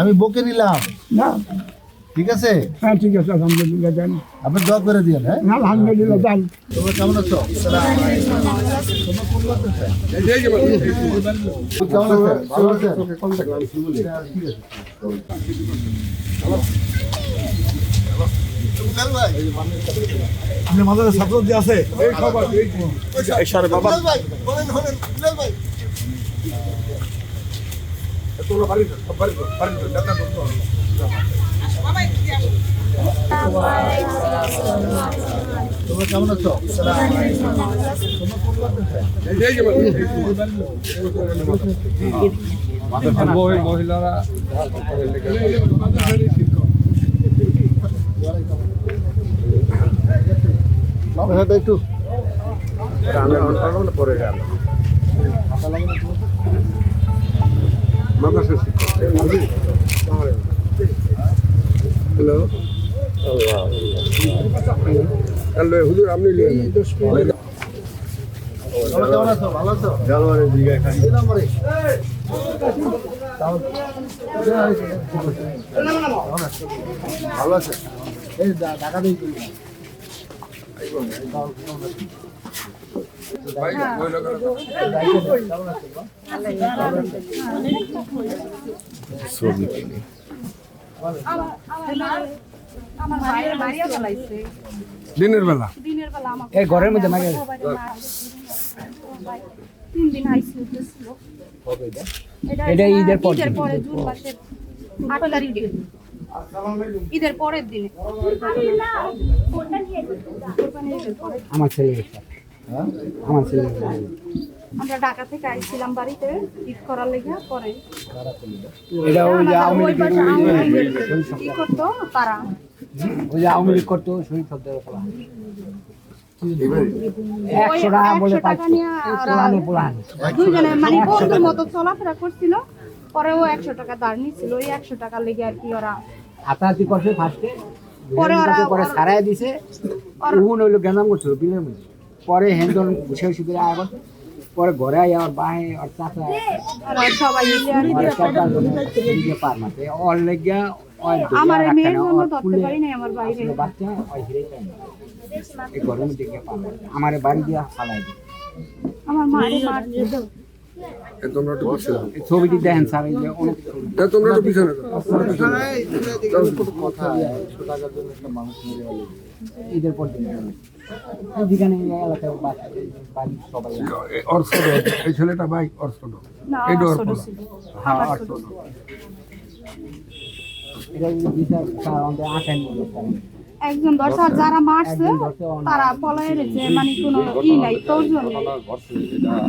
আমি বকে নিলাম। না। ঠিক আছে? হ্যাঁ ঠিক আছে আলহামদুলিল্লাহ জানি। আপনি দোয়া করে দিন হ্যাঁ? আলহামদুলিল্লাহ জানি। তোমরা কেমন আছো? আপনি ছাত্র ভাই, বলেন, বলেন, বিলাল ভাই। তোমরা কেমন আছো? মহিলারা হ্যাঁ একটু। পরে গেল। মাদ্রাসা হ্যালো হ্যালো হুজুর আপনি ভালো আছো ঢাকা দিয়ে দিনের বেলা। দিনের বেলা আমাকে এই ঘরের মধ্যে তিন দিন এটা ঈদের পর জুন মাসের আট তারিখে ঈদের পরের দিনে। কোরবানির ঈদের পরে। আমার ছেলে আমার ছেলে। আমরা ঢাকা থেকে আইছিলাম বাড়িতে ঈদ করার লেগে পরে। এটা ওই যে আওয়ামী লীগ কি করতো? তারা। ওই যে আওয়ামী লীগ করতো শহীদ সর্দার কলা একশো টাকা বলে 100 টাকা পাচ্ছি নিয়ে ওরা পোলানে পোলান দুইজনে মানে বন্ধুর মতো চলাফেরা করছিল। পরে ও একশো টাকা দাঁড় নিছিল। ওই একশো টাকা লেগে আর কি ওরা হাতাহাতি করছে ফার্স্টে পরে ওরা- পরে সারাই দিছে। উহুন হইল গেঁদাম করছিল বিলের মধ্যে পরে হেন্দন বসে শুধু এখন পরে ঘরে আমার বাহে আর চাচা আর আর পার মারছে। অল লেগা আমার মেয়ের জন্য ধরতে পারি নাই আমার বাইরে। বাচ্চা ওই হিরে এই দেখে পার আমার বাড়ি দিয়ে ফালাই আমার মার তোমরা একটু পিছনে ছবিটি দেখেন স্যার এই যে অনেক ছবি। এ, তোমরা একটু পিছনে কথা একশো টাকার জন্য একটা মানুষ মেরে গেল ঈদের পর যেখানে এলাকায় বাড়ি সবাই অর্থ এই ছেলেটা ভাই অর্থ এটা আমার ওর ছোট পোলা। ছিল। হ্যাঁ। এটা বিচার স্যার আমাদের একজন আর যারা মারছে তারা পলায় রয়েছে মানে কোনো ই নাই তোর জন্য একশো টাকার জন্য হ্যাঁ,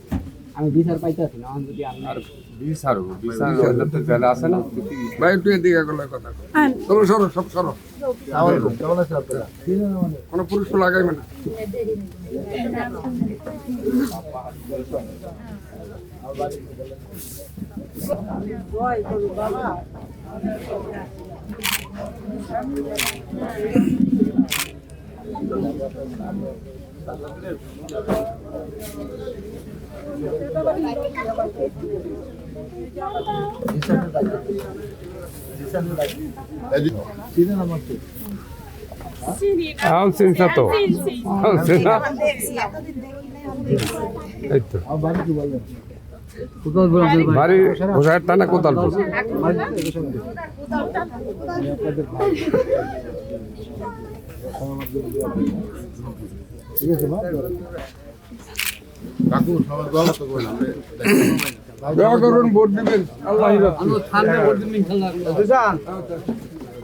ধরেন বিচার তো পাইতেছি পাই না, পাই না। আমি বিচার পাইতেছি না অন যদি আপনার ভাই একটু এদিকে গেলে কথা তোমরা সরো সব সরো। আপনারা? কোনো পুরুষ তো লাগাইবে না। চিনেন আমাকে চিন্তা তো এই তো বাড়ি ঘোষায় টানা কোদাল ঠিক আছে কাকু সবাই গলা তো করলাম করুন ভোট দিবেন আল্লাহ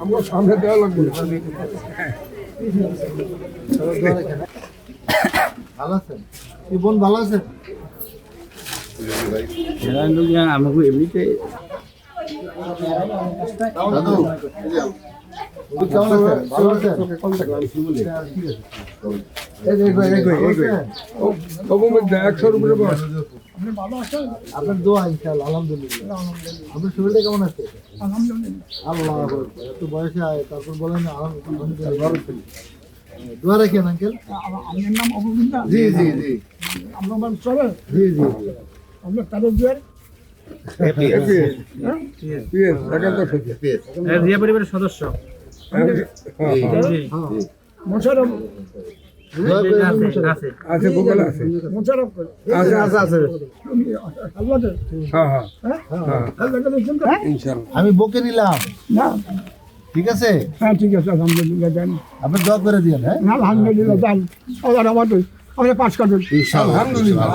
আমরা সামনে দেওয়া লাগবে। ভালো আছেন? কি বোন ভালো আছেন? আমাকে এমনিতে দাদু একশোর উপরে বস। আপনি ভালো আছেন? আপনার দোয়া ইনশাআল্লাহ আলহামদুলিল্লাহ। আপনার শরীরটা কেমন আছে? আলহামদুলিল্লাহ। আল্লাহ এত বয়সে আয় তারপর বলেন আলহামদুলিল্লাহ দোয়া রাখেন আঙ্কেল। আমার নাম অববিন্দা জি জি জি। আপনার নাম চলে জি জি আপনার বেশ। রিয়া পরিবারের সদস্য। মোশারফ আছে গুগল আছে মোশারফ আছে আছে আছে হ্যাঁ হ্যাঁ হ্যাঁ আমি বকে নিলাম। না ঠিক আছে? হ্যাঁ ঠিক আছে আলহামদুলিল্লাহ জান আপনি দোয়া করে দিন হ্যাঁ? আলহামদুলিল্লাহ জান আল্লাহ আমাদের আমরা পাঁচ কাটুন ইনশাআল্লাহ। আলহামদুলিল্লাহ।